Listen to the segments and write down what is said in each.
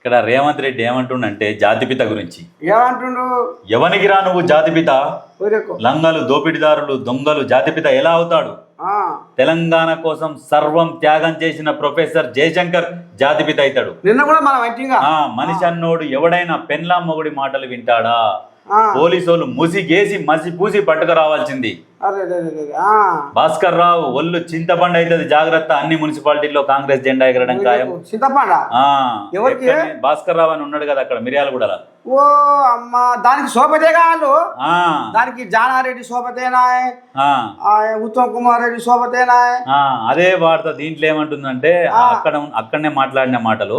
ఇక్కడ రేవంత్ రెడ్డి ఏమంటుండంటే జాతిపిత గురించి. ఏమంటుండు? ఎవనికిరా నువ్వు జాతిపిత లంగలు దోపిడిదారులు దొంగలు జాతిపిత ఎలా అవుతాడు? తెలంగాణ కోసం సర్వం త్యాగం చేసిన ప్రొఫెసర్ జయశంకర్ జాతిపిత అవుతాడు. నిన్న కూడా మనం మనిషి అన్నోడు ఎవడైనా పెన్లా మొగుడి మాటలు వింటాడా? ఆ, పోలీసోళ్ళు ముసిగేసి మసి పూసి పట్టుకురావాల్సింది. భాస్కర్ రావు ఒళ్ళు చింతపండు అవుతుంది జాగ్రత్త. అన్ని మున్సిపాలిటీల్లో కాంగ్రెస్ జెండా ఎగరడం ఖాయం. చింతపండ? ఎవరికి? భాస్కర్ రావు అని ఉన్నాడు కదా అక్కడ మిర్యాల కూడా ఓ అమ్మ దానికి శోభతే కాదు. దానికి జానారెడ్డి శోభతేనా ఉత్తమ్ కుమార్ రెడ్డి శోభతేనా అదే వార్త దీంట్లో ఏమంటుందంటే అక్కడ అక్కడనే మాట్లాడిన మాటలు.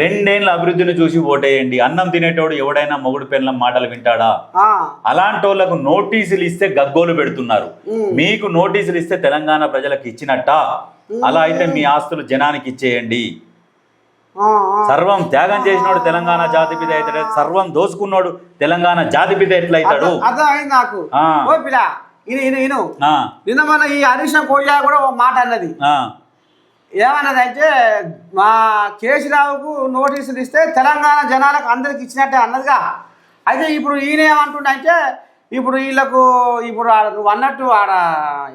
రెండేళ్ళ అభివృద్ధిని చూసి ఓటేయండి. అన్నం తినేటోడు ఎవడైనా మొగుడు పెళ్ళం మాటలు వింటాడా. అలాంటి వాళ్ళకు నోటీసులు ఇస్తే గగ్గోలు పెడుతున్నారు. మీకు నోటీసులు ఇస్తే తెలంగాణ ప్రజలకు ఇచ్చినట్ట? అలా అయితే మీ ఆస్తులు జనానికి ఇచ్చేయండి. సర్వం త్యాగం చేసినోడు తెలంగాణ జాతిపిత అవుతాడు. సర్వం దోసుకున్నోడు తెలంగాణ జాతిపిత ఎట్లయితాడు? అర్థం అయింది నాకు. నిన్న మన ఈ హరీష్ కోయ్యా కూడా ఒక మాట అన్నది. ఏమన్నది అంటే మా కేసీరావుకు నోటీసులు ఇస్తే తెలంగాణ జనాలకు అందరికి ఇచ్చినట్టే అన్నదిగా. అయితే ఇప్పుడు ఈయన ఏమంటుండంటే ఇప్పుడు వీళ్ళకు ఇప్పుడు ఆడ నువ్వు అన్నట్టు ఆడ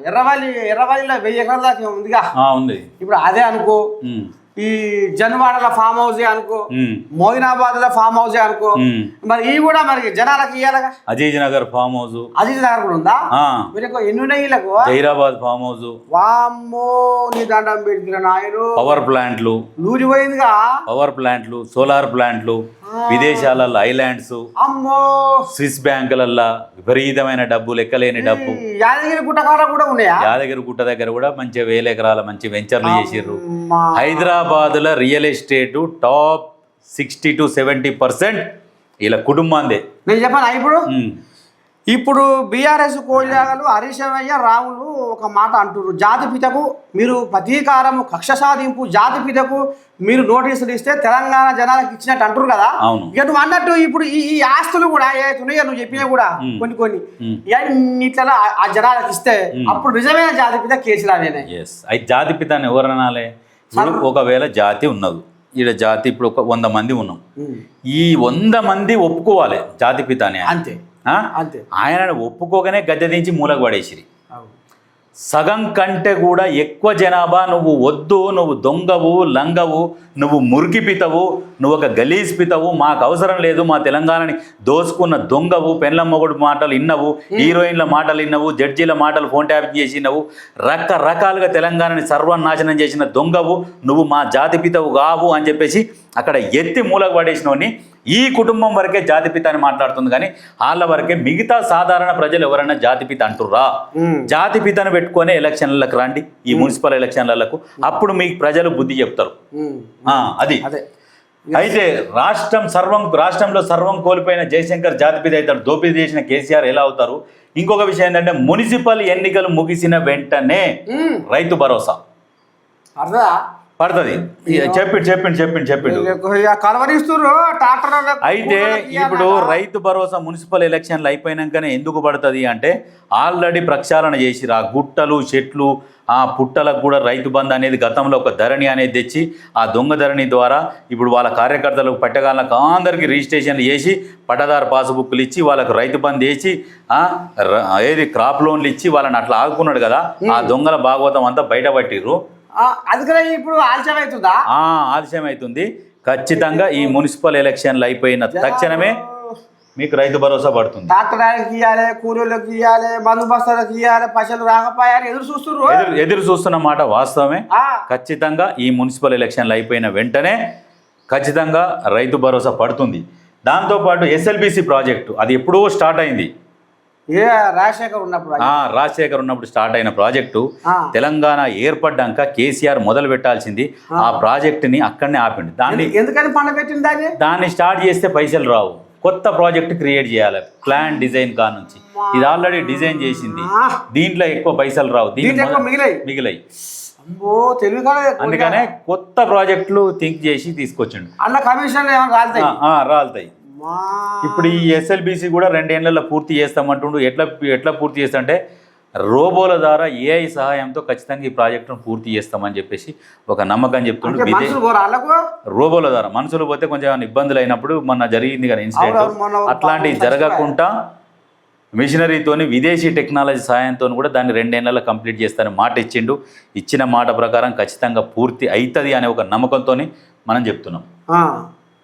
ఎర్రవల్లి ఎర్రవల్లిలో వెయ్యి ఎకరాల దాకా ఉందిగా ఉంది. ఇప్పుడు అదే అనుకో. ఈ జన్వాడల ఫామ్ హౌసే అనుకో మోయినాబాద్లో ఫామ్ హౌసే అనుకో. మరి ఇవి కూడా మరి జనాలకు ఇవ్వాలగా అజీజ్ నగర్ ఫామ్ హౌస్ అజిత్ నగర్ కూడా ఉందా? మీరు ఎన్ని ఉన్నాయి జైరాబాద్ ఫామ్ హౌస్ వామ్మో నీ దండం పెట్టిన నాయను పవర్ ప్లాంట్లు లూరిపోయిందిగా? పవర్ ప్లాంట్లు సోలార్ ప్లాంట్లు విదేశాలలో ఐలాండ్స్ అమ్మో. స్విస్ బ్యాంకులల్లో విపరీతమైన డబ్బు లెక్కలేని డబ్బు. యాదగిరి గుట్టకాడ కూడా ఉన్నాయా? యాదగిరి గుట్ట దగ్గర కూడా మంచి వేల ఎకరాల మంచి వెంచర్లు చేసిర్రు. హైదరాబాద్లో real estate top sixty to seventy percent ఇలా కుటుంబాందే నేను చెప్పాను ఇప్పుడు? ఇప్పుడు బీఆర్ఎస్ కోళ్ళాగలు హరీశమయ్య రావులు ఒక మాట అంటున్నారు జాతిపితకు మీరు ప్రతీకారము కక్ష సాధింపు జాతిపితకు మీరు నోటీసులు ఇస్తే తెలంగాణ జనాలకు ఇచ్చినట్టు అంటారు కదా. ఇక నువ్వు అన్నట్టు ఇప్పుడు ఈ ఆస్తులు కూడా ఏతున్నాయో నువ్వు చెప్పినా కూడా కొన్ని కొన్ని. ఇట్లా ఆ జనాలకు ఇస్తే అప్పుడు నిజమైన జాతిపిత కేసీరావేనే ఎస్ అయితే జాతి ఒకవేళ జాతి ఉన్నది ఈడ జాతి ఇప్పుడు ఒక వంద మంది ఉన్నాం. ఈ వంద మంది ఒప్పుకోవాలి జాతి పితాని ఆయన. అంతే? అంతే. ఆయనను ఒప్పుకోగానే గద్దె దించి మూలకు పడేసిరి. సగం కంటే కూడా ఎక్కువ జనాభా నువ్వు వద్దు నువ్వు దొంగవు లంగవు నువ్వు మురికి పితవు నువ్వు ఒక గలీజ్ పితవు మాకు అవసరం లేదు మా తెలంగాణని దోసుకున్న దొంగవు పెన్ల మొగుడు మాటలు విన్నవు హీరోయిన్ల మాటలు విన్నవు జడ్జీల మాటలు ఫోన్ ట్యాప్ చేసినవు రకరకాలుగా తెలంగాణని సర్వనాశనం చేసిన దొంగవు నువ్వు మా జాతి పితవు కావు అని చెప్పేసి అక్కడ ఎత్తి మూలకు పడేసినవని ఈ కుటుంబం వరకే జాతిపిత అని మాట్లాడుతుంది. కానీ వాళ్ళ వరకే మిగతా సాధారణ ప్రజలు ఎవరైనా జాతిపిత అంటుర్రా. జాతిపితను పెట్టుకొని ఎలక్షన్లకు రండి ఈ మున్సిపల్ ఎలక్షన్లకు అప్పుడు మీకు ప్రజలు బుద్ధి చెప్తారు. అది. అదే. అయితే రాష్ట్రం సర్వం రాష్ట్రంలో సర్వం కోల్పోయిన జయశంకర్ జాతిపిత అవుతాడు. దోపిడీ చేసిన కేసీఆర్ ఎలా అవుతారు? ఇంకొక విషయం ఏంటంటే మున్సిపల్ ఎన్నికలు ముగిసిన వెంటనే. రైతు భరోసా. అర్థా పడుతుంది. చెప్పిండు చెప్పిండు చెప్పిండు చెప్పిండు. అయితే ఇప్పుడు రైతు భరోసా మున్సిపల్ ఎలక్షన్లు అయిపోయినాకనే ఎందుకు పడుతుంది అంటే ఆల్రెడీ ప్రక్షాళన చేసిరు ఆ గుట్టలు చెట్లు ఆ పుట్టలకు కూడా రైతు బంధు అనేది గతంలో ఒక ధరణి అనేది తెచ్చి ఆ దొంగ ధరణి ద్వారా ఇప్పుడు వాళ్ళ కార్యకర్తలకు పట్టగాళ్ళకు అందరికీ రిజిస్ట్రేషన్లు చేసి పట్టదారు పాస్బుక్లు ఇచ్చి వాళ్ళకు రైతు బంధు వేసి ఏది క్రాప్ లోన్లు ఇచ్చి వాళ్ళని అట్లా ఆగుకున్నాడు కదా ఆ దొంగల భాగవతం అంతా బయటపట్టిర్రు అందుకనే ఇప్పుడు ఆలస్యం అవుతుందా? ఆలస్యం అవుతుంది. ఖచ్చితంగా ఈ మున్సిపల్ ఎలక్షన్లు అయిపోయిన తక్షణమే మీకు రైతు భరోసా పడుతుంది. ఆయనకి ఇవ్వాలి కూలీలకు ఇవ్వాలి మందు బస్తాలకు ఇవ్వాలి పైసలు రాకపోయారు ఎదురు చూస్తున్నారు ఎదురు చూస్తున్న మాట వాస్తవమే. ఖచ్చితంగా ఈ మున్సిపల్ ఎలక్షన్లు అయిపోయిన వెంటనే ఖచ్చితంగా రైతు భరోసా పడుతుంది. దాంతోపాటు ఎస్ఎల్బిసి ప్రాజెక్టు అది ఎప్పుడో స్టార్ట్ అయింది. రాజశేఖర్ ఉన్నప్పుడు రాజశేఖర్ ఉన్నప్పుడు స్టార్ట్ అయిన ప్రాజెక్టు. తెలంగాణ ఏర్పడ్డాక కేసీఆర్ మొదలు పెట్టాల్సింది ఆ. ప్రాజెక్టుని అక్కడనే ఆపిండు. దాన్ని ఎందు- ఎందుకని పండ పెట్టింది దాన్ని? దాన్ని స్టార్ట్ చేస్తే పైసలు రావు. కొత్త ప్రాజెక్ట్ క్రియేట్ చేయాలి. ప్లాన్ డిజైన్ కా నుంచి. ఇది ఆల్రెడీ డిజైన్ చేసింది. దీంట్లో ఎక్కువ పైసలు రావు. మిగిలాయి. అందుకనే కొత్త ప్రాజెక్టులు థింక్ చేసి తీసుకొచ్చిండు. అన్న రాలుతాయి? మా ఇప్పుడు ఈ ఎస్ఎల్బిసి కూడా రెండేళ్ళలో పూర్తి చేస్తామంటుండు. ఎట్లా ఎట్లా పూర్తి చేస్తా అంటే రోబోల ద్వారా ఏఐ సహాయంతో ఖచ్చితంగా ఈ ప్రాజెక్టును పూర్తి చేస్తామని చెప్పేసి ఒక నమ్మకం చెప్తుండ్రు రోబోల ద్వారా. మనుషులు పోతే కొంచెం ఇబ్బందులు అయినప్పుడు మొన్న జరిగింది కదా ఇన్సిడెంట్. అట్లాంటివి జరగకుండా మిషనరీతోని విదేశీ టెక్నాలజీ సాయంతో కూడా దాన్ని రెండేళ్ళలో కంప్లీట్ చేస్తారని మాట ఇచ్చిండు. ఇచ్చిన మాట ప్రకారం ఖచ్చితంగా పూర్తి అవుతుంది అనే ఒక నమ్మకంతో మనం చెప్తున్నాం.